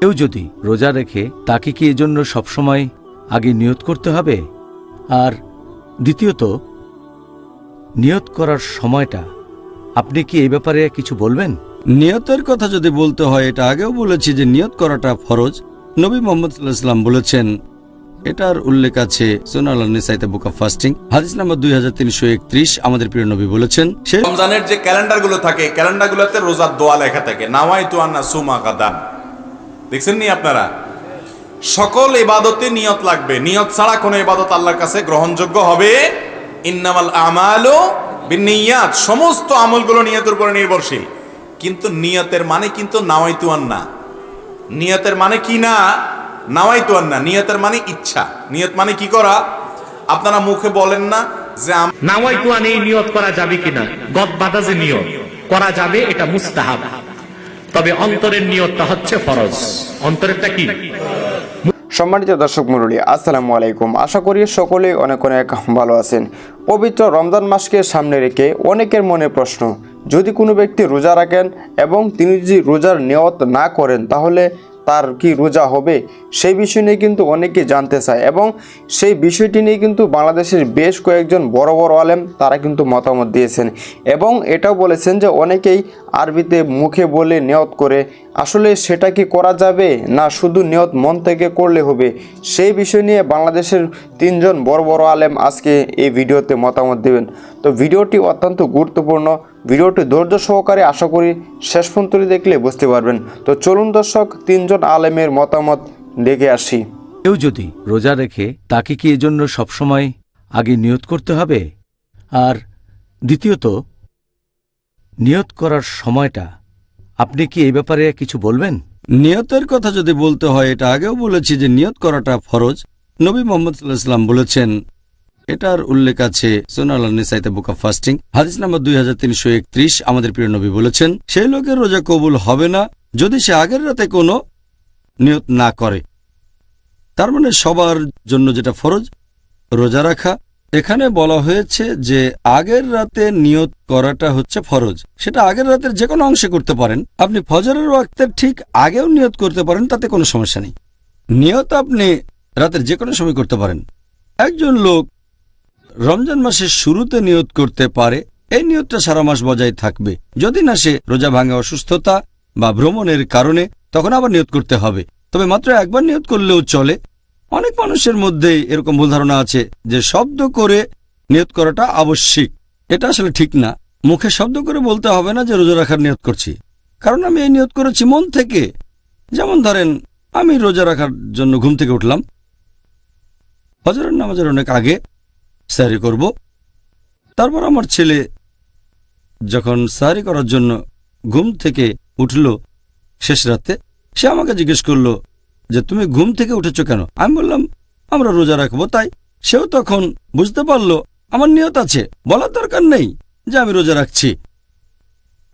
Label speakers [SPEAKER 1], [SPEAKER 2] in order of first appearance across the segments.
[SPEAKER 1] কেউ যদি রোজা রেখে তাকে কি এজন্য সবসময় আগে নিয়ত করতে হবে? আর দ্বিতীয়ত নিয়ত করার সময়টা আপনি কি এই ব্যাপারে কিছু বলবেন?
[SPEAKER 2] নিয়তের কথা যদি বলতে হয় এটা আগেও বলেছি যে নিয়ত করাটা ফরজ। নবী মোহাম্মদ সাল্লাহাম বলেছেন এটার উল্লেখ আছে সোনাল নিসাইতে বুক অফ ফাস্টিং। হাদিস নাম্বার দুই হাজার তিনশো একত্রিশ আমাদের প্রিয় নবী বলেছেন সে
[SPEAKER 3] রমজানের যে ক্যালেন্ডারগুলো থাকে ক্যালেন্ডার গুলোতে রোজার দোয়া লেখা থাকে নাওয়াই তু আন্না সুমা কাদান দেখছেন নি আপনারা? সকল ইবাদতে নিয়ত লাগবে। নিয়ত ছাড়া কোনো ইবাদত আল্লাহর কাছে গ্রহণযোগ্য হবে? ইন্নামাল আমালু বিনিয়াত সমস্ত আমলগুলো নিয়তের উপরে নির্ভরশীল। কিন্তু নিয়তের মানে কিন্তু নাওয়াইতু আন্না নিয়তের মানে কি না? নাওয়াইতু আন্না নিয়তের মানে ইচ্ছা। নিয়ত মানে কি করা? আপনারা মুখে বলেন না যে আম
[SPEAKER 4] নাওয়াইতু আন এই নিয়ত করা যাবে কিনা? গদ যে নিয়ত। করা যাবে এটা মুস্তাহাব। তবে অন্তরের নিয়তটা হচ্ছে ফরজ। অন্তরেরটা কি?
[SPEAKER 5] সম্মানিত দর্শক মণ্ডলী, আসসালামু আলাইকুম। আশা করি সকলেই অনেক অনেক ভালো আছেন। পবিত্র রমজান মাসকে সামনে রেখে অনেকের মনে প্রশ্ন, যদি কোনো ব্যক্তি রোজা রাখেন এবং তিনি যদি রোজার নিয়ত না করেন, তাহলে তার কি রোজা হবে, সেই বিষয় নিয়ে কিন্তু অনেকে জানতে চায় এবং সেই বিষয়টি নিয়ে কিন্তু বাংলাদেশের বেশ কয়েকজন বড় বড় আলেম তারা কিন্তু মতামত দিয়েছেন এবং এটাও বলেছেন যে অনেকেই আরবিতে মুখে বলে নিয়ত করে, আসলে সেটা কি করা যাবে না শুধু নিয়ত মন থেকে করলে হবে? সেই বিষয় নিয়ে বাংলাদেশের তিনজন বড় বড় আলেম আজকে এই ভিডিওতে মতামত দেবেন। তো ভিডিওটি অত্যন্ত গুরুত্বপূর্ণ। ভিডিওটি ধৈর্য সহকারে আশা করি শেষ পর্যন্ত দেখলে বুঝতে পারবেন। তো চলুন দর্শক তিনজন আলেমের মতামত দেখে আসি।
[SPEAKER 1] কেউ যদি রোজা রেখে তাকে কি এজন্য সবসময় আগে নিয়ত করতে হবে? আর দ্বিতীয়ত নিয়ত করার সময়টা আপনি কি এই ব্যাপারে কিছু বলবেন?
[SPEAKER 2] নিয়তের কথা যদি বলতে হয় এটা আগেও বলেছি যে নিয়ত করাটা ফরজ। নবী মোহাম্মদ সাল্লাহাম বলেছেন এটার উল্লেখ আছে সোনাল নিসাইতে বুক অফ ফাস্টিং। হাদিস নাম্বার দুই হাজার তিনশো একত্রিশ, আমাদের প্রিয় নবী বলেছেন, সেই লোকের রোজা কবুল হবে না যদি সে আগের রাতে কোনো নিয়ত না করে। তার মানে সবার জন্য যেটা ফরজ, রোজা রাখা। এখানে বলা হয়েছে যে আগের রাতে নিয়ত করাটা হচ্ছে ফরজ। সেটা আগের রাতের যে কোনো অংশে করতে পারেন। আপনি ফজরের ওয়াক্তের ঠিক আগেও নিয়ত করতে পারেন, তাতে কোনো সমস্যা নেই। নিয়ত আপনি রাতের যে কোনো সময় করতে পারেন। একজন লোক রমজান মাসের শুরুতে নিয়ত করতে পারে, এই নিয়তটা সারা মাস বজায় থাকবে। যদি না সে রোজা ভাঙা অসুস্থতা বা ভ্রমণের কারণে, তখন আবার নিয়ত করতে হবে। তবে মাত্র একবার নিয়ত করলেও চলে। অনেক মানুষের মধ্যে এরকম ভুল ধারণা আছে যে শব্দ করে নিয়ত করাটা আবশ্যিক। এটা আসলে ঠিক না। মুখে শব্দ করে বলতে হবে না যে রোজা রাখার নিয়ত করছি। কারণ আমি এই নিয়ত করেছি মন থেকে। যেমন ধরেন, আমি রোজা রাখার জন্য ঘুম থেকে উঠলাম। হজরের নামাজের অনেক আগে সারি করব। তারপর আমার ছেলে যখন স্যারি করার জন্য ঘুম থেকে উঠল শেষ রাতে, সে আমাকে জিজ্ঞেস করল যে, তুমি ঘুম থেকে উঠেছ কেন? আমি বললাম, আমরা রোজা রাখব। তাই সেও তখন বুঝতে পারল আমার নিয়ত আছে। বলার দরকার নেই যে, আমি রোজা রাখছি।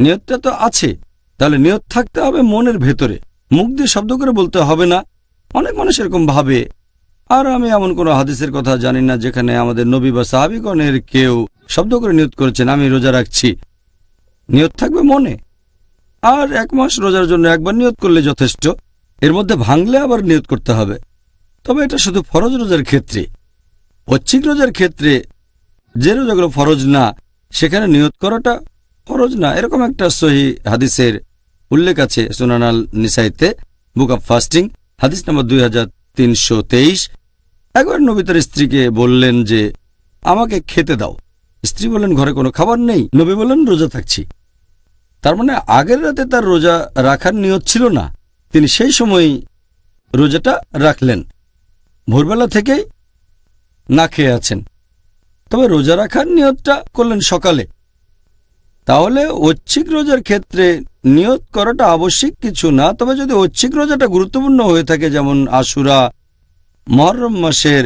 [SPEAKER 2] নিয়তটা তো আছে। তাহলে নিয়ত থাকতে হবে মনের ভেতরে। মুখ দিয়ে শব্দ করে বলতে হবে না। অনেক মানুষ এরকম ভাবে আর আমি এমন কোনো হাদিসের কথা জানি না যেখানে আমাদের নবী বা সাহাবিগণের কেউ শব্দ করে নিয়ত করেছেন, আমি রোজা রাখছি। নিয়ত থাকবে মনে। আর এক মাস রোজার জন্য একবার নিয়ত করলে যথেষ্ট। এর মধ্যে ভাঙলে আবার নিয়ত করতে হবে। তবে এটা শুধু ফরজ রোজার ক্ষেত্রে। ঐচ্ছিক রোজার ক্ষেত্রে যে রোজাগুলো ফরজ না, সেখানে নিয়ত করাটা ফরজ না। এরকম একটা সহি হাদিসের উল্লেখ আছে সোনানাল নিসাইতে, বুক অব ফাস্টিং, হাদিস নম্বর দুই তিনশো তেইশ। একবার নবী তার স্ত্রীকে বললেন যে, আমাকে খেতে দাও। স্ত্রী বললেন, ঘরে কোনো খাবার নেই? নবী বললেন, রোজা থাকছি। তার মানে আগের রাতে তার রোজা রাখার নিয়ত ছিল না। তিনি সেই সময় রোজাটা রাখলেন। ভোরবেলা থেকেই না খেয়ে আছেন। তবে রোজা রাখার নিয়তটা করলেন সকালে। তাহলে ঐচ্ছিক রোজার ক্ষেত্রে নিয়ত করাটা আবশ্যিক কিছু না। তবে যদি ঐচ্ছিক রোজাটা গুরুত্বপূর্ণ হয়ে থাকে, যেমন আশুরা মহরম মাসের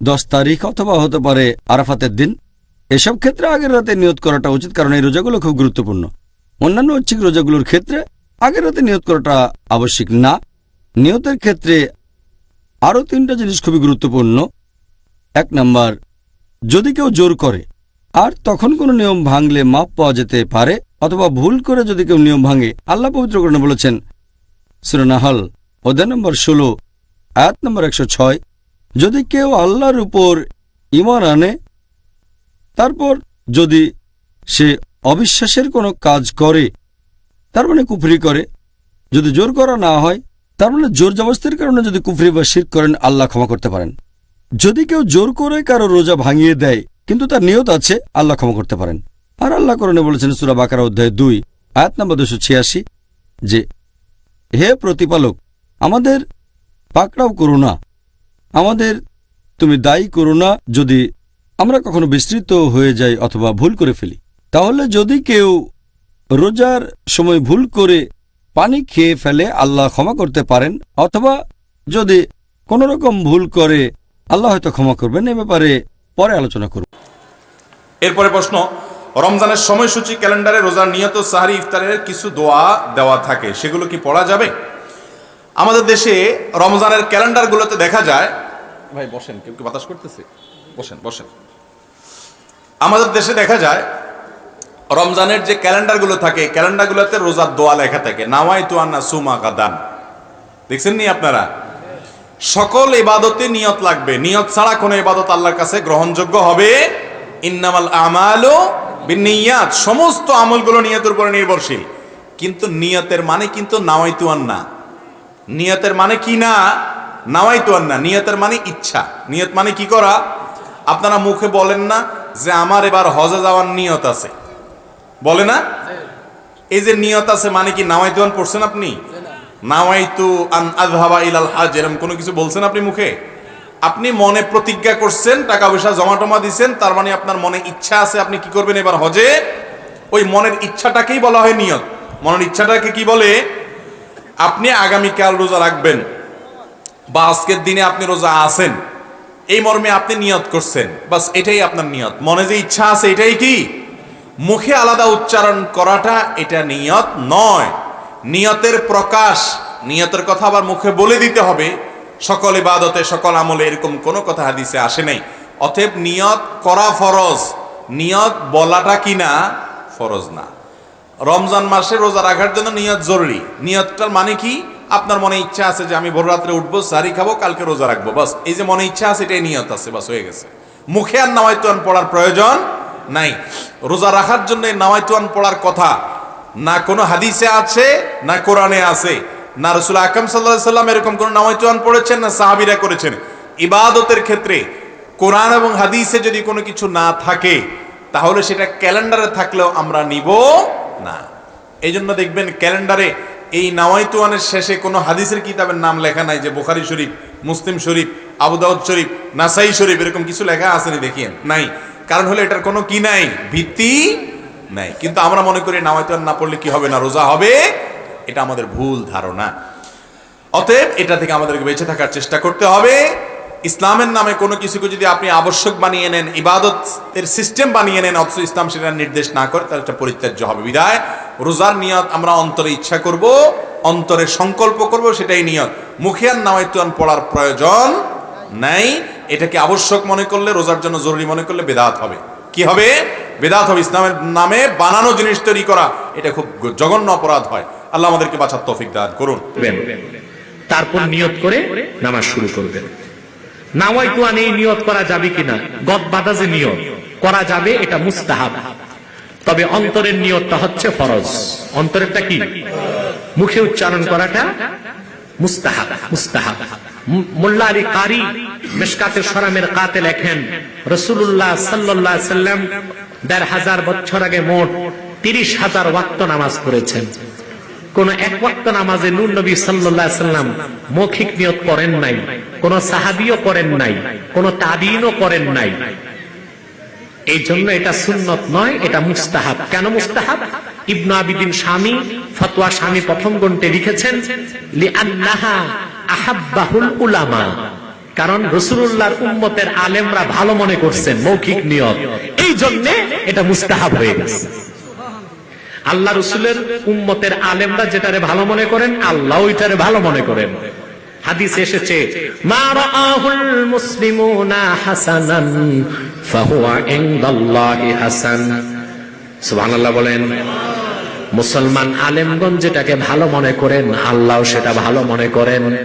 [SPEAKER 2] দশ তারিখ অথবা হতে পারে আরাফাতের দিন, এসব ক্ষেত্রে আগের রাতে নিয়ত করাটা উচিত, কারণ এই রোজাগুলো খুব গুরুত্বপূর্ণ। অন্যান্য ঐচ্ছিক রোজাগুলোর ক্ষেত্রে আগের রাতে নিয়ত করাটা আবশ্যিক না। নিয়তের ক্ষেত্রে আরও তিনটা জিনিস খুবই গুরুত্বপূর্ণ। এক নাম্বার, যদি কেউ জোর করে আর তখন কোনো নিয়ম ভাঙলে মাপ পাওয়া যেতে পারে, অথবা ভুল করে যদি কেউ নিয়ম ভাঙে, আল্লাহ পবিত্র পবিত্রকরণে বলেছেন সুরনাহল অধ্যায় নম্বর ষোলো আয়াত নম্বর একশো ছয়, যদি কেউ আল্লাহর উপর ইমান আনে, তারপর যদি সে অবিশ্বাসের কোনো কাজ করে, তার মানে কুফরি করে, যদি জোর করা না হয়, তার মানে জোর জবস্তির কারণে যদি কুফরি বা শির করেন, আল্লাহ ক্ষমা করতে পারেন। যদি কেউ জোর করে কারও রোজা ভাঙিয়ে দেয়, কিন্তু তার নিয়ত আছে, আল্লাহ ক্ষমা করতে পারেন। আর আল্লাহ করণে বলেছেন সুরা বাকার অধ্যায় দুই, আয়াত নম্বর দুশো ছিয়াশি, যে, হে প্রতিপালক, আমাদের পাকড়াও করো না। আমাদের তুমি দায়ী করো না যদি আমরা কখনো বিস্তৃত হয়ে যাই অথবা ভুল করে ফেলি। তাহলে যদি কেউ রোজার সময় ভুল করে পানি খেয়ে ফেলে, আল্লাহ ক্ষমা করতে পারেন। অথবা যদি কোনো রকম ভুল করে, আল্লাহ হয়তো ক্ষমা করবেন। এ ব্যাপারে পরে আলোচনা করব।
[SPEAKER 3] এরপরে প্রশ্ন, রমজানের সময়সূচি ক্যালেন্ডারে রোজার নিয়ত সাহারি ইফতারের কিছু দোয়া দেওয়া থাকে, সেগুলো কি পড়া যাবে? আমাদের দেশে রমজানের ক্যালেন্ডারগুলোতে দেখা যায় ভাই বসেন কেউ কি বাতাস করতেছে? বসেন বসেন। আমাদের দেশে দেখা যায় রমজানের যে ক্যালেন্ডারগুলো থাকে ক্যালেন্ডারগুলোতে রোজার দোয়া লেখা থাকে নাওয়াই তু আন্না সুমা কাদান দেখছেন নি আপনারা? সকল ইবাদতে নিয়ত লাগবে। নিয়ত ছাড়া কোনো ইবাদত আল্লাহর কাছে গ্রহণযোগ্য হবে ইন্নামাল আমালু বিনিয়াত সমস্ত আমলগুলো নিয়তের উপরে নির্ভরশীল। কিন্তু নিয়তের মানে কিন্তু নাওয়াইতু আন্না। নিয়তের মানে কি না নাওয়াইতু না। নিয়তের মানে ইচ্ছা। নিয়ত মানে কি করা? আপনারা মুখে বলেন না যে আমার এবার হজে যাওয়ার নিয়ত আছে। বলে না? এই যে নিয়ত আছে মানে কি নাওয়াইতুয়ান পড়ছেন আপনি? নাওয়াইতু আন আযহাবা ইলাল হাজ এরকম কোনো কিছু বলছেন আপনি মুখে? আপনি মনে প্রতিজ্ঞা করছেন টাকা পয়সা জমা টমা দিছেন তার মানে আপনার মনে ইচ্ছা আছে আপনি কি করবেন এবার হজে? ওই মনের ইচ্ছাটাকেই বলা হয় নিয়ত। মনের ইচ্ছাটাকে কি বলে? আপনি আগামীকাল রোজা রাখবেন বা আজকের দিনে আপনি রোজা আছেন, এই মর্মে আপনি নিয়ত করছেন, বাস এটাই আপনার নিয়ত। মনে যে ইচ্ছা আছে এটাই কি? মুখে আলাদা উচ্চারণ করাটা এটা নিয়ত নয়। নিয়তের প্রকাশ, নিয়তের কথা আবার মুখে বলে দিতে হবে। সকল ইবাদতে, সকল আমলে এরকম কোনো কথা হাদিসে আসে নাই। অতএব নিয়ত করা ফরজ। নিয়ত বলাটা কিনা? ফরজ না। রমজান মাসে রোজা রাখার জন্য নিয়ত জরুরি। নিয়তটার মানে কি? আপনার মনে ইচ্ছা আছে যে আমি ভোর রাত্রে উঠবো সারি খাব, কালকে রোজা রাখব, বাস। এই যে মনে ইচ্ছা আছে, এটাই নিয়ত আছে, বাস, হয়ে গেছে। মুখে আর নামাইতুয়ান পড়ার প্রয়োজন নাই। রোজা রাখার জন্য এই নামাইতুয়ান পড়ার কথা না কোনো হাদিসে আছে, না কোরআনে আছে। না রসুল আকাম সাল্লাহ সাল্লাম এরকম কোনো নামাইতুয়ান পড়েছেন, না সাহাবিরা করেছেন। ইবাদতের ক্ষেত্রে কোরআন এবং হাদিসে যদি কোনো কিছু না থাকে, তাহলে সেটা ক্যালেন্ডারে থাকলেও আমরা নিব না। এই জন্য দেখবেন ক্যালেন্ডারে এই নাওয়াইতুয়ানের শেষে কোনো হাদিসের কিতাবের নাম লেখা নাই যে বোখারি শরীফ, মুসলিম শরীফ, আবুদাউদ শরীফ, নাসাই শরীফ, এরকম কিছু লেখা আসেনি দেখিয়েন? নাই। কারণ হলো এটার কোনো কি নাই? ভিত্তি নাই। কিন্তু আমরা মনে করি নাওয়াইতুয়ান না পড়লে কি হবে না, রোজা হবে? এটা আমাদের ভুল ধারণা। অতএব এটা থেকে আমাদেরকে বেঁচে থাকার চেষ্টা করতে হবে। ইসলামের নামে কোনো কিছুকে যদি আপনি আবশ্যক বানিয়ে নেন, ইবাদতের সিস্টেম বানিয়ে নেন, অথচ ইসলাম সেটা নির্দেশ না করে, তাহলে এটা পরিত্যাজ্য হবে। বিদায়। রোজার নিয়ত আমরা অন্তরে ইচ্ছা করব, অন্তরে সংকল্প করব, সেটাই নিয়ত। মুখে আর নামাইতুয়ান পড়ার প্রয়োজন নাই। এটাকে আবশ্যক মনে করলে, রোজার জন্য জরুরি মনে করলে বেদাত হবে। কি হবে? বেদাত হবে। ইসলামের নামে বানানো জিনিস তৈরি করা, এটা খুব জঘন্য অপরাধ হয়। আল্লাহ আমাদেরকে বাঁচার তৌফিক দান করুন।
[SPEAKER 4] তারপর নিয়ত করে নামাজ শুরু করবেন। নাওয়াই নিয়ত করা যাবে কিনা? গদ যে নিয়ত, করা যাবে, এটা মুস্তাহাব। তবে অন্তরের নিয়তটা হচ্ছে ফরজ। অন্তরেরটা কি? মুখে উচ্চারণ করাটা মুস্তাহাব মুস্তাহাব। কারি মেশকাতের সরামের কাতে লেখেন রসুল্লাহ সাল্লাহ সাল্লাম দেড় হাজার বছর আগে মোট তিরিশ হাজার ওয়াক্ত নামাজ পড়েছেন। কোন এক ওয়াক্ত নামাজে নূর নবী সাল্লাল্লাহু সাল্লাম মৌখিক নিয়ত করেন নাই, কোন সাহাবিও করেন নাই, কোন তাবিনও করেন নাই। এই জন্য এটা সুন্নত নয়, এটা মুস্তাহাব। কেন মুস্তাহাব? ইবনু আবিদিন স্বামী, ফতোয়া স্বামী প্রথম গ্রন্থে লিখেছেন উলামা। কারণ রসুল্লাহর উম্মতের আলেমরা ভালো মনে করছেন মৌখিক নিয়ত। এই জন্য এটা মুস্তাহাব হয়ে গেছে। আল্লাহ রসুলের উম্মতের আলেমরা যেটারে ভালো মনে করেন, আল্লাহ ওইটারে ভালো মনে করেন। হাদিস এসেছে হাসান। বলেন, মুসলমান আলেমগঞ্জ যেটাকে ভালো মনে করেন, আল্লাহ সেটা ভালো মনে করেন।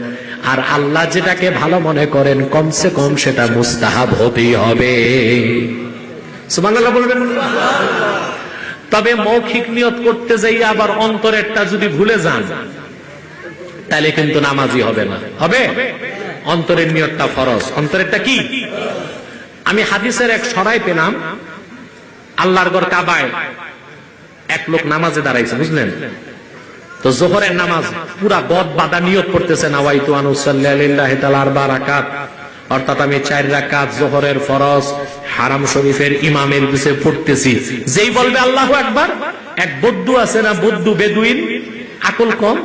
[SPEAKER 4] আর আল্লাহ যেটাকে ভালো মনে করেন, কমসে কম সেটা মুস্তাহাব হতেই হবে। সুবহানাল্লাহ বলবেন। তবে মৌখিক নিয়ত করতে যাই, আবার অন্তরেরটা যদি ভুলে যান, তাহলে কিন্তু নামাজি হবে না। হবে? অন্তরের নিয়তটা ফরজ। অন্তরেরটা কি? আমি হাদিসের এক সরাই পেলাম, আল্লাহর গড় কাবায় এক লোক নামাজে দাঁড়াইছে, বুঝলেন? তো জোহরের নামাজ পুরা গদ বাদা নিয়ত করতেছে, নাওয়াইতু আনুসাল্লাহ তালার বা রাকাত অর্থাৎ আমি চার রাকাত জোহরের ফরজ, হারাম শরীফের ইমামের পিছে পড়তেছি। যেই বলবে আল্লাহ একবার এক বদ্দু আছে না বদ্দু বেদুইন? আকল কম,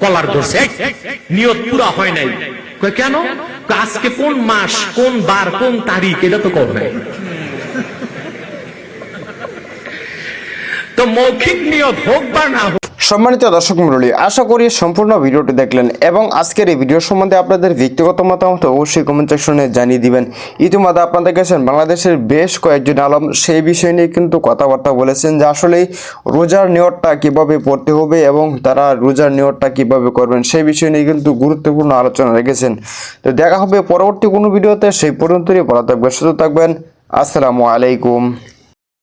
[SPEAKER 4] কলার ধরছে। নিয়ত পুরা হয় নাই। কেন? আজকে কোন মাস, কোন বার, কোন তারিখ, এটা তো কম নাই। তো মৌখিক নিয়ত হোক বা না হোক
[SPEAKER 5] সম্মানিত দর্শক মণ্ডলী, আশা করি সম্পূর্ণ ভিডিওটি দেখলেন এবং আজকের এই ভিডিও সম্বন্ধে আপনাদের ব্যক্তিগত মতামত অবশ্যই কমেন্ট সেকশনে জানিয়ে দিবেন। ইতিমধ্যে আপনাদের কাছে বাংলাদেশের বেশ কয়েকজন আলম সেই বিষয় নিয়ে কিন্তু কথাবার্তা বলেছেন যে আসলেই রোজার নিয়তটা কীভাবে পড়তে হবে এবং তারা রোজার নিয়তটা কীভাবে করবেন সেই বিষয় নিয়ে কিন্তু গুরুত্বপূর্ণ আলোচনা রেখেছেন। তো দেখা হবে পরবর্তী কোনো ভিডিওতে, সেই পর্যন্তই ভালো থাকবেন, সুস্থ থাকবেন। আসসালামু আলাইকুম।